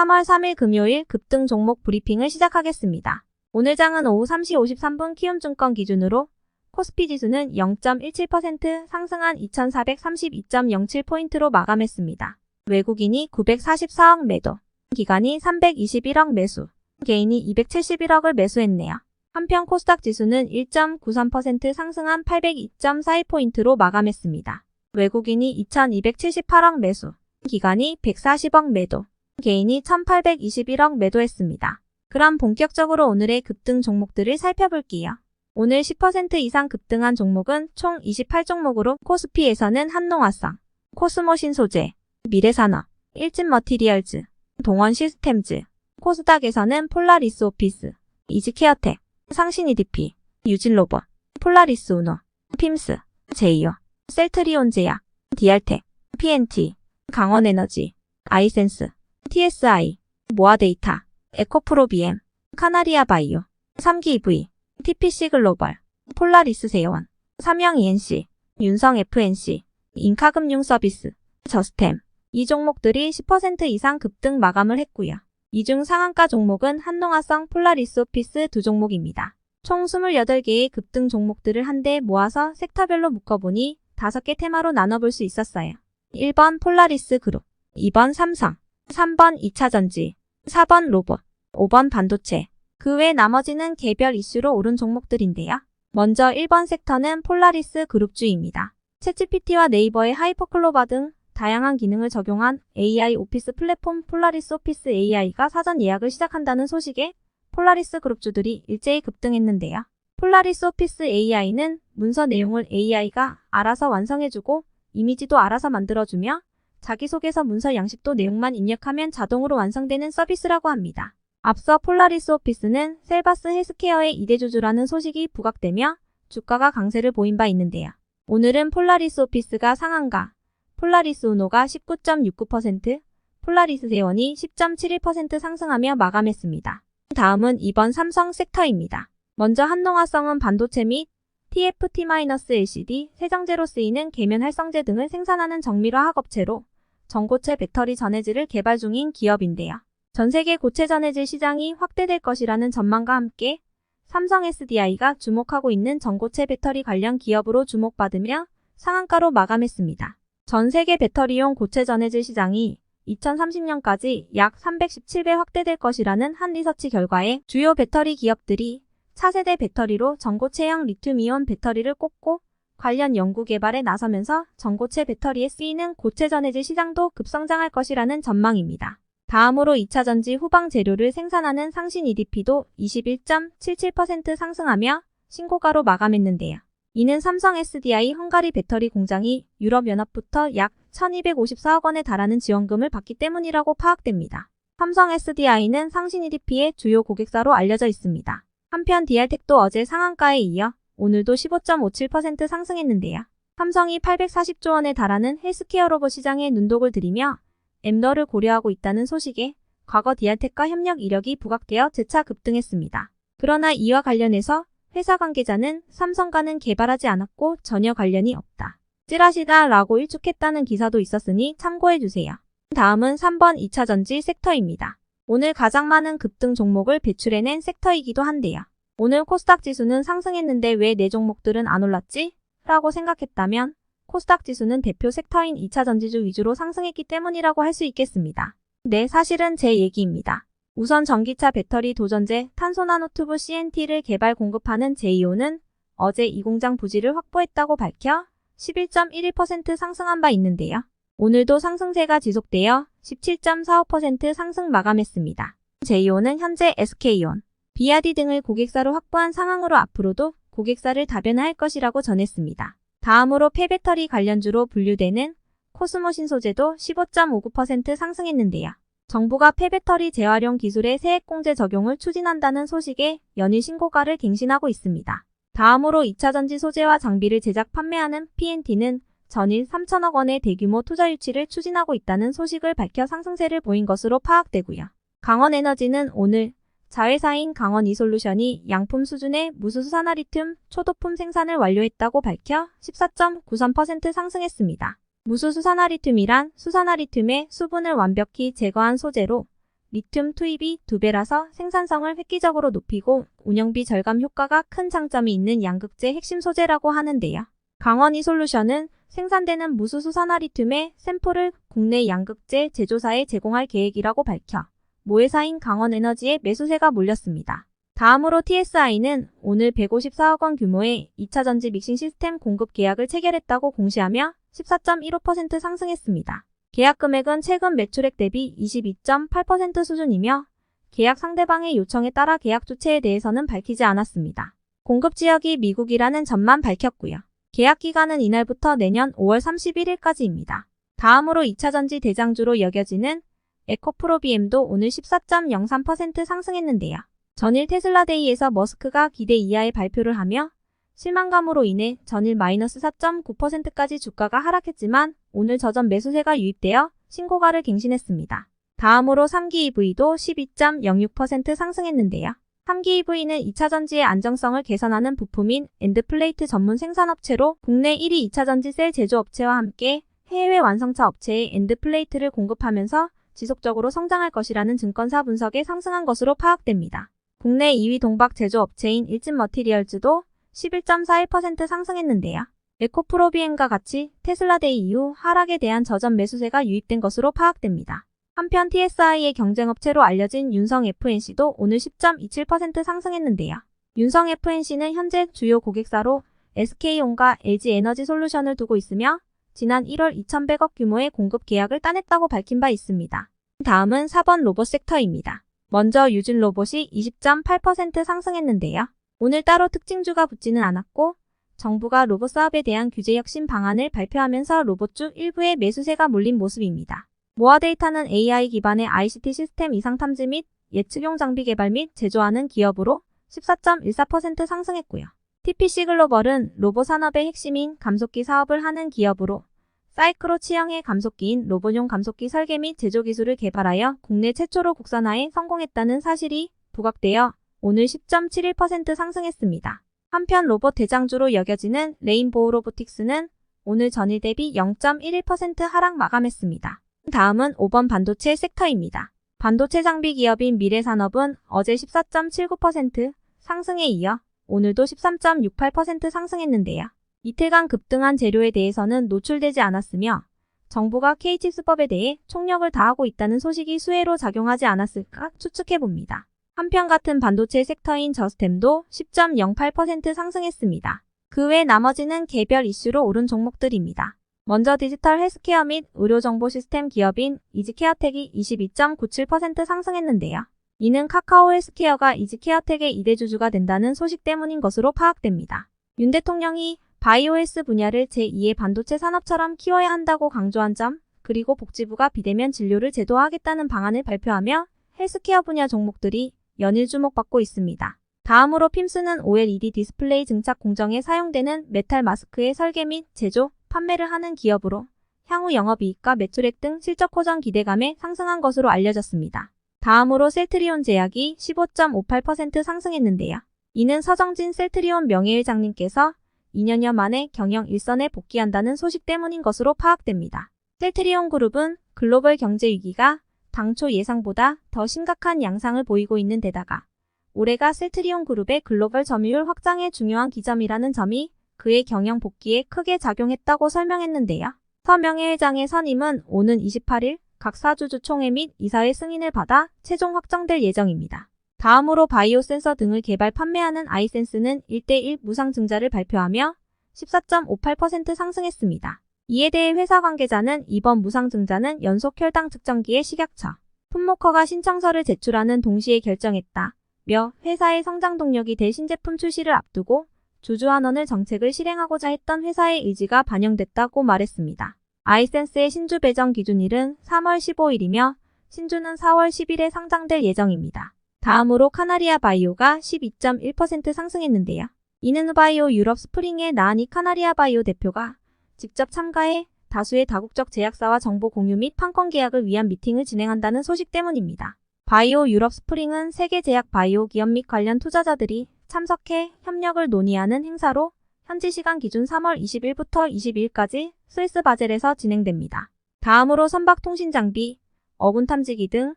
3월 3일 금요일 급등 종목 브리핑을 시작하겠습니다. 오늘 장은 오후 3시 53분 키움증권 기준으로 코스피 지수는 0.17% 상승한 2432.07포인트로 마감했습니다. 외국인이 944억 매도, 기관이 321억 매수, 개인이 271억을 매수했네요. 한편 코스닥 지수는 1.93% 상승한 802.42포인트로 마감했습니다. 외국인이 2278억 매수, 기관이 140억 매도, 개인이 1821억 매도했습니다. 그럼 본격적으로 오늘의 급등 종목들을 살펴볼게요. 오늘 10% 이상 급등한 종목은 총 28종목으로 코스피에서는 한농화성, 코스모신소재, 미래산업, 일진머티리얼즈, 동원시스템즈, 코스닥에서는 폴라리스 오피스, 이지케어텍, 상신이디피, 유진로버, 폴라리스 우노, 핌스, 제이오, 셀트리온 제약, 디알텍, PNT, 강원에너지, 아이센스, TSI, 모아데이터, 에코프로비엠, 카나리아 바이오, 3기 EV, TPC 글로벌, 폴라리스 세원, 삼영 ENC, 윤성 FNC, 인카금융 서비스, 저스템. 이 종목들이 10% 이상 급등 마감을 했고요. 이 중 상한가 종목은 한농화성 폴라리스 오피스 두 종목입니다. 총 28개의 급등 종목들을 한데 모아서 섹터별로 묶어보니 5개 테마로 나눠볼 수 있었어요. 1번 폴라리스 그룹, 2번 삼성, 3번 2차 전지, 4번 로봇, 5번 반도체. 그 외 나머지는 개별 이슈로 오른 종목들인데요. 먼저 1번 섹터는 폴라리스 그룹주입니다. 채찌PT와 네이버의 하이퍼클로바 등 다양한 기능을 적용한 AI 오피스 플랫폼 폴라리스 오피스 AI가 사전 예약을 시작한다는 소식에 폴라리스 그룹주들이 일제히 급등했는데요. 폴라리스 오피스 AI는 문서 내용을 AI가 알아서 완성해주고 이미지도 알아서 만들어주며 자기소개서 문서 양식도 내용만 입력하면 자동으로 완성되는 서비스라고 합니다. 앞서 폴라리스 오피스는 셀바스 헬스케어의 이대주주라는 소식이 부각되며 주가가 강세를 보인 바 있는데요. 오늘은 폴라리스 오피스가 상한가, 폴라리스 우노가 19.69%, 폴라리스 세원이 10.71% 상승하며 마감했습니다. 다음은 이번 삼성 섹터입니다. 먼저 한농화성은 반도체 및 TFT-LCD, 세정제로 쓰이는 계면 활성제 등을 생산하는 정밀화 학업체로 전고체 배터리 전해질을 개발 중인 기업인데요. 전 세계 고체 전해질 시장이 확대될 것이라는 전망과 함께 삼성 SDI가 주목하고 있는 전고체 배터리 관련 기업으로 주목받으며 상한가로 마감했습니다. 전 세계 배터리용 고체 전해질 시장이 2030년까지 약 317배 확대될 것이라는 한 리서치 결과에 주요 배터리 기업들이 차세대 배터리로 전고체형 리튬이온 배터리를 꼽고 관련 연구 개발에 나서면서 전고체 배터리에 쓰이는 고체 전해질 시장도 급성장할 것이라는 전망입니다. 다음으로 2차 전지 후방 재료를 생산하는 상신 EDP도 21.77% 상승하며 신고가로 마감했는데요. 이는 삼성 SDI 헝가리 배터리 공장이 유럽연합부터 약 1254억 원에 달하는 지원금을 받기 때문이라고 파악됩니다. 삼성 SDI는 상신 EDP의 주요 고객사로 알려져 있습니다. 한편 디알텍도 어제 상한가에 이어 오늘도 15.57% 상승했는데요. 삼성이 840조 원에 달하는 헬스케어 로봇 시장에 눈독을 들이며 엠더를 고려하고 있다는 소식에 과거 디알텍과 협력 이력이 부각되어 재차 급등했습니다. 그러나 이와 관련해서 회사 관계자는 삼성과는 개발하지 않았고 전혀 관련이 없다. 찌라시다 라고 일축했다는 기사도 있었으니 참고해주세요. 다음은 3번 2차전지 섹터입니다. 오늘 가장 많은 급등 종목을 배출해낸 섹터이기도 한데요. 오늘 코스닥 지수는 상승했는데 왜 내 종목들은 안 올랐지? 라고 생각했다면 코스닥 지수는 대표 섹터인 2차 전지주 위주로 상승했기 때문이라고 할 수 있겠습니다. 네, 사실은 제 얘기입니다. 우선 전기차 배터리 도전제 탄소나노튜브 CNT를 개발 공급하는 제이오는 어제 이 공장 부지를 확보했다고 밝혀 11.11% 상승한 바 있는데요. 오늘도 상승세가 지속되어 17.45% 상승 마감했습니다. 제이오는 현재 SK온, 비아디 등을 고객사로 확보한 상황으로 앞으로도 고객사를 다변화할 것이라고 전했습니다. 다음으로 폐배터리 관련주로 분류되는 코스모 신 소재도 15.59% 상승했는데요. 정부가 폐배터리 재활용 기술의 세액공제 적용을 추진한다는 소식에 연일 신고가를 갱신하고 있습니다. 다음으로 2차전지 소재와 장비를 제작 판매하는 PNT는 전일 3천억 원의 대규모 투자 유치를 추진하고 있다는 소식을 밝혀 상승세를 보인 것으로 파악되고요. 강원에너지는 오늘 자회사인 강원 이솔루션이 양품 수준의 무수수산화 리튬 초도품 생산을 완료했다고 밝혀 14.93% 상승했습니다. 무수수산화 리튬이란 수산화 리튬의 수분을 완벽히 제거한 소재로 리튬 투입이 2배라서 생산성을 획기적으로 높이고 운영비 절감 효과가 큰 장점이 있는 양극재 핵심 소재라고 하는데요. 강원이 솔루션은 생산되는 무수수산화 리튬의 샘플을 국내 양극재 제조사에 제공할 계획이라고 밝혀 모회사인 강원에너지에 매수세가 몰렸습니다. 다음으로 TSI는 오늘 154억 원 규모의 2차 전지 믹싱 시스템 공급 계약을 체결했다고 공시하며 14.15% 상승했습니다. 계약 금액은 최근 매출액 대비 22.8% 수준이며 계약 상대방의 요청에 따라 계약 주체에 대해서는 밝히지 않았습니다. 공급 지역이 미국이라는 점만 밝혔고요. 계약 기간은 이날부터 내년 5월 31일까지입니다. 다음으로 2차 전지 대장주로 여겨지는 에코프로비엠도 오늘 14.03% 상승했는데요. 전일 테슬라데이에서 머스크가 기대 이하의 발표를 하며 실망감으로 인해 전일 마이너스 4.9%까지 주가가 하락했지만 오늘 저점 매수세가 유입되어 신고가를 갱신했습니다. 다음으로 3기 EV도 12.06% 상승했는데요. 3기 EV는 2차 전지의 안정성을 개선하는 부품인 엔드플레이트 전문 생산업체로 국내 1위 2차 전지 셀 제조업체와 함께 해외 완성차 업체에 엔드플레이트를 공급하면서 지속적으로 성장할 것이라는 증권사 분석에 상승한 것으로 파악됩니다. 국내 2위 동박 제조업체인 일진 머티리얼즈도 11.41% 상승했는데요. 에코프로비엠과 같이 테슬라데이 이후 하락에 대한 저점 매수세가 유입된 것으로 파악됩니다. 한편 TSI의 경쟁업체로 알려진 윤성 FNC도 오늘 10.27% 상승했는데요. 윤성 FNC는 현재 주요 고객사로 SK온과 LG에너지 솔루션을 두고 있으며 지난 1월 2,100억 규모의 공급 계약을 따냈다고 밝힌 바 있습니다. 다음은 4번 로봇 섹터입니다. 먼저 유진 로봇이 20.8% 상승했는데요. 오늘 따로 특징주가 붙지는 않았고 정부가 로봇 사업에 대한 규제 혁신 방안을 발표하면서 로봇주 일부의 매수세가 몰린 모습입니다. 모아 데이터는 AI 기반의 ICT 시스템 이상 탐지 및 예측용 장비 개발 및 제조하는 기업으로 14.14% 상승했고요. TPC 글로벌은 로봇 산업의 핵심인 감속기 사업을 하는 기업으로 사이크로 치형의 감속기인 로봇용 감속기 설계 및 제조 기술을 개발하여 국내 최초로 국산화에 성공했다는 사실이 부각되어 오늘 10.71% 상승했습니다. 한편 로봇 대장주로 여겨지는 레인보우 로보틱스는 오늘 전일 대비 0.11% 하락 마감했습니다. 다음은 5번 반도체 섹터입니다. 반도체 장비 기업인 미래산업은 어제 14.79% 상승에 이어 오늘도 13.68% 상승했는데요. 이틀간 급등한 재료에 대해서는 노출되지 않았으며 정부가 K칩스법에 대해 총력을 다하고 있다는 소식이 수혜로 작용하지 않았을까 추측해봅니다. 한편 같은 반도체 섹터인 저스템도 10.08% 상승했습니다. 그 외 나머지는 개별 이슈로 오른 종목들입니다. 먼저 디지털 헬스케어 및 의료정보 시스템 기업인 이지케어텍이 22.97% 상승했는데요. 이는 카카오 헬스케어가 이지케어텍의 2대 주주가 된다는 소식 때문인 것으로 파악됩니다. 윤 대통령이 바이오헬스 분야를 제2의 반도체 산업처럼 키워야 한다고 강조한 점, 그리고 복지부가 비대면 진료를 제도화하겠다는 방안을 발표하며 헬스케어 분야 종목들이 연일 주목받고 있습니다. 다음으로 핌스는 OLED 디스플레이 증착 공정에 사용되는 메탈 마스크의 설계 및 제조, 판매를 하는 기업으로 향후 영업이익과 매출액 등 실적 호전 기대감에 상승한 것으로 알려졌습니다. 다음으로 셀트리온 제약이 15.58% 상승했는데요. 이는 서정진 셀트리온 명예회장님께서 2년여 만에 경영 일선에 복귀한다는 소식 때문인 것으로 파악됩니다. 셀트리온 그룹은 글로벌 경제 위기가 당초 예상보다 더 심각한 양상을 보이고 있는 데다가 올해가 셀트리온 그룹의 글로벌 점유율 확장의 중요한 기점이라는 점이 그의 경영 복귀에 크게 작용했다고 설명했는데요. 서 명예 회장의 선임은 오는 28일 각 사주주 총회 및 이사회 승인을 받아 최종 확정될 예정입니다. 다음으로 바이오 센서 등을 개발 판매하는 아이센스는 1대1 무상 증자를 발표하며 14.58% 상승했습니다. 이에 대해 회사 관계자는 이번 무상 증자는 연속 혈당 측정기의 식약처 품모커가 신청서를 제출하는 동시에 결정했다. 며 회사의 성장 동력이 될 신제품 출시를 앞두고 주주환원을 정책을 실행하고자 했던 회사의 의지가 반영됐다고 말했습니다. 아이센스의 신주 배정 기준일은 3월 15일이며 신주는 4월 10일에 상장될 예정입니다. 다음으로 카나리아 바이오가 12.1% 상승했는데요. 이는바이오 유럽 스프링의 나니 카나리아 바이오 대표가 직접 참가해 다수의 다국적 제약사와 정보 공유 및 판권 계약을 위한 미팅을 진행한다는 소식 때문입니다. 바이오 유럽 스프링은 세계 제약 바이오 기업 및 관련 투자자들이 참석해 협력을 논의하는 행사로 현지 시간 기준 3월 20일부터 22일까지 스위스 바젤에서 진행됩니다. 다음으로 선박통신 장비, 어군 탐지기 등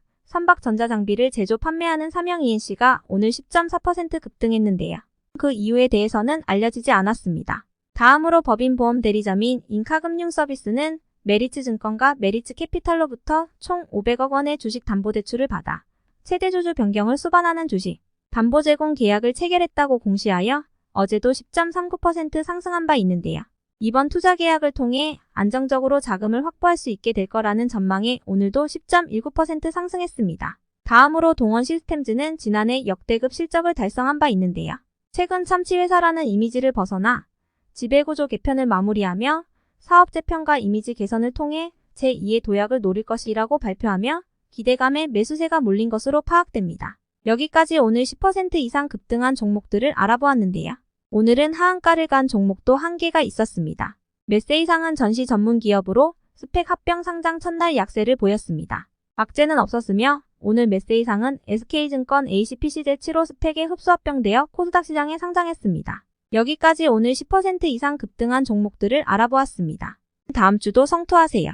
선박전자장비를 제조 판매하는 삼영 ENC가 오늘 10.4% 급등했는데요. 그 이유에 대해서는 알려지지 않았습니다. 다음으로 법인 보험 대리점인 인카금융서비스는 메리츠증권과 메리츠캐피탈로부터 총 500억 원의 주식 담보대출을 받아 최대 주주 변경을 수반하는 주식 담보 제공 계약을 체결했다고 공시하여 어제도 10.39% 상승한 바 있는데요. 이번 투자 계약을 통해 안정적으로 자금을 확보할 수 있게 될 거라는 전망에 오늘도 10.19% 상승했습니다. 다음으로 동원 시스템즈는 지난해 역대급 실적을 달성한 바 있는데요. 최근 참치회사라는 이미지를 벗어나 지배구조 개편을 마무리하며 사업 재편과 이미지 개선을 통해 제2의 도약을 노릴 것이라고 발표하며 기대감에 매수세가 몰린 것으로 파악됩니다. 여기까지 오늘 10% 이상 급등한 종목들을 알아보았는데요. 오늘은 하한가를 간 종목도 한 개가 있었습니다. 메세 이상은 전시 전문 기업으로 스펙 합병 상장 첫날 약세를 보였습니다. 악재는 없었으며 오늘 메세 이상은 SK증권 ACPC제 7호 스펙에 흡수 합병되어 코스닥 시장에 상장했습니다. 여기까지 오늘 10% 이상 급등한 종목들을 알아보았습니다. 다음 주도 성투하세요.